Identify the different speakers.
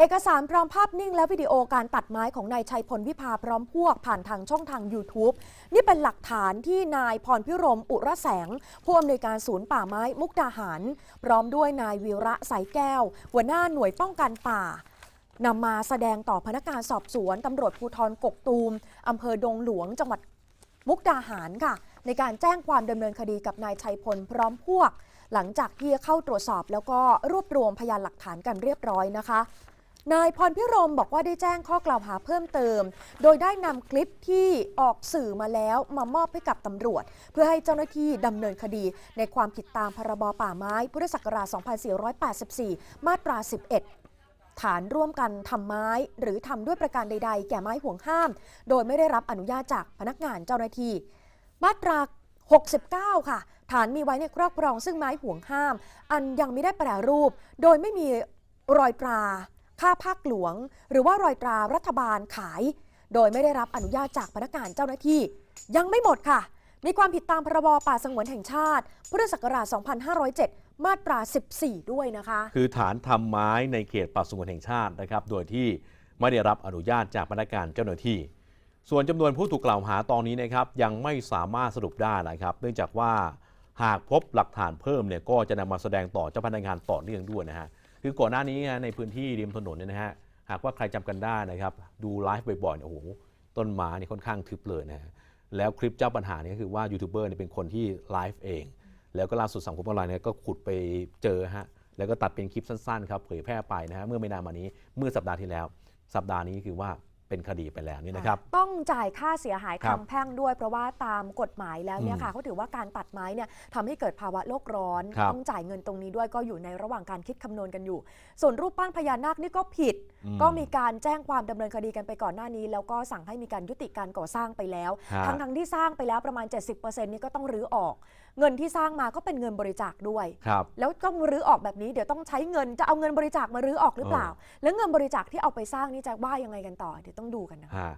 Speaker 1: เอกสารพร้อมภาพนิ่งและวิดีโอการตัดไม้ของนายชัยพลวิภาพร้อมพวกผ่านทางช่องทาง YouTube นี่เป็นหลักฐานที่นายพรพิรมอุระแสง ผู้อำนวยการศูนย์ป่าไม้มุกดาหาร พร้อมด้วยนายวีระสายแก้ว หัวหน้าหน่วยป้องกันป่านำมาแสดงต่อพนักงานสอบสวนตำรวจภูธรกกตูมอำเภอดงหลวงจังหวัดมุกดาหารค่ะ ในการแจ้งความดำเนินคดีกับนายชัยพลพร้อมพวก หลังจากที่เข้าตรวจสอบแล้วก็รวบรวมพยานหลักฐานกันเรียบร้อยนะคะ นายพรพิรมบอกว่าได้แจ้งข้อกล่าวหาเพิ่มเติม โดยได้นำคลิปที่ออกสื่อมาแล้วมามอบให้กับตำรวจ เพื่อให้เจ้าหน้าที่ดำเนินคดี ในความผิดตามพรบป่าไม้พุทธศักราช 2484 มาตรา 11ฐานร่วมกันทำไม้หรือทำด้วยประการใด ๆ แก่ไม้ห่วงห้าม โดยไม่ได้รับอนุญาตจากพนักงานเจ้าหน้าที่ มาตรา 69 ค่ะ ฐานมีไว้ในครอบครองซึ่งไม้ห่วงห้าม อันยังไม่ได้แปรรูป โดยไม่มีรอยตรา ค่าภาคหลวง หรือว่ารอยตรารัฐบาลขาย โดยไม่ได้รับอนุญาตจากพนักงานเจ้าหน้าที่ ยังไม่หมดค่ะ มีความผิดตามพรบป่าสงวนแห่งชาติ พุทธศักราช 2507 มาตรา 14 ด้วยนะคะ
Speaker 2: คือฐานทำไม้ในเขตป่าสงวนแห่งชาตินะครับ โดยที่ไม่ได้รับอนุญาตจากพนักงานเจ้าหน้าที่ ส่วนจำนวนผู้ถูกกล่าวหาตอนนี้นะครับยังไม่สามารถสรุปได้นะครับ เนื่องจากว่าหากพบหลักฐานเพิ่มเนี่ยก็จะนำมาแสดงต่อเจ้าพนักงานต่อเนื่องด้วยนะฮะ คือก่อนหน้านี้นะในพื้นที่ริมถนนเนี่ยนะฮะหากว่าใครจำกันได้นะครับ ดูไลฟ์บ่อยๆเนี่ยโอ้โหต้นไม้นี่ค่อนข้างทึบเลยนะฮะแล้วคลิปเจ้าปัญหานี่ก็คือว่ายูทูบเบอร์เนี่ยเป็นคนที่ไลฟ์เอง แล้วก็ล่าสุดสังคมออนไลน์เนี่ยก็ขุดไปเจอฮะแล้วก็ตัดเป็นคลิปสั้นๆครับเผยแพร่ไปนะฮะเมื่อไม่นานมานี้เมื่อสัปดาห์ที่แล้ว สัปดาห์นี้คือว่า เป็นคดีไปแล้วนี่นะครับ
Speaker 1: ต้องจ่ายค่าเสียหาย
Speaker 2: ครับ
Speaker 1: คำแพ่งด้วย เพราะว่าตามกฎหมายแล้วเนี่ย
Speaker 2: อืม
Speaker 1: ค่ะเขาถือว่าการตัดไม้เนี่ยทำให้เกิดภาวะโลกร้อน
Speaker 2: ครับ
Speaker 1: ต้องจ่ายเงินตรงนี้ด้วยก็อยู่ในระหว่างการคิดคำนวณกันอยู่ ส่วนรูปปั้นพญานาคนี่ก็ผิด
Speaker 2: อืม
Speaker 1: ก็มีการแจ้งความดำเนินคดีกันไปก่อนหน้านี้ แล้วก็สั่งให้มีการยุติการก่อสร้างไปแล้ว
Speaker 2: ฮะ
Speaker 1: ทั้งทั้งๆที่สร้างไปแล้วประมาณ 70%นี่ก็ต้องรื้อออก เงินที่สร้างมาก็เป็นเงินบริจาคด้วย
Speaker 2: ครับ
Speaker 1: แล้วก็รื้อออกแบบนี้เดี๋ยวต้องใช้เงินจะเอาเงินบริจาคมารื้อออกหรือเปล่า แล้วเงินบริจาคที่เอาไปสร้างนี่จะว่ายังไงกันต่อเดี๋ยวต้องดูกันนะคะ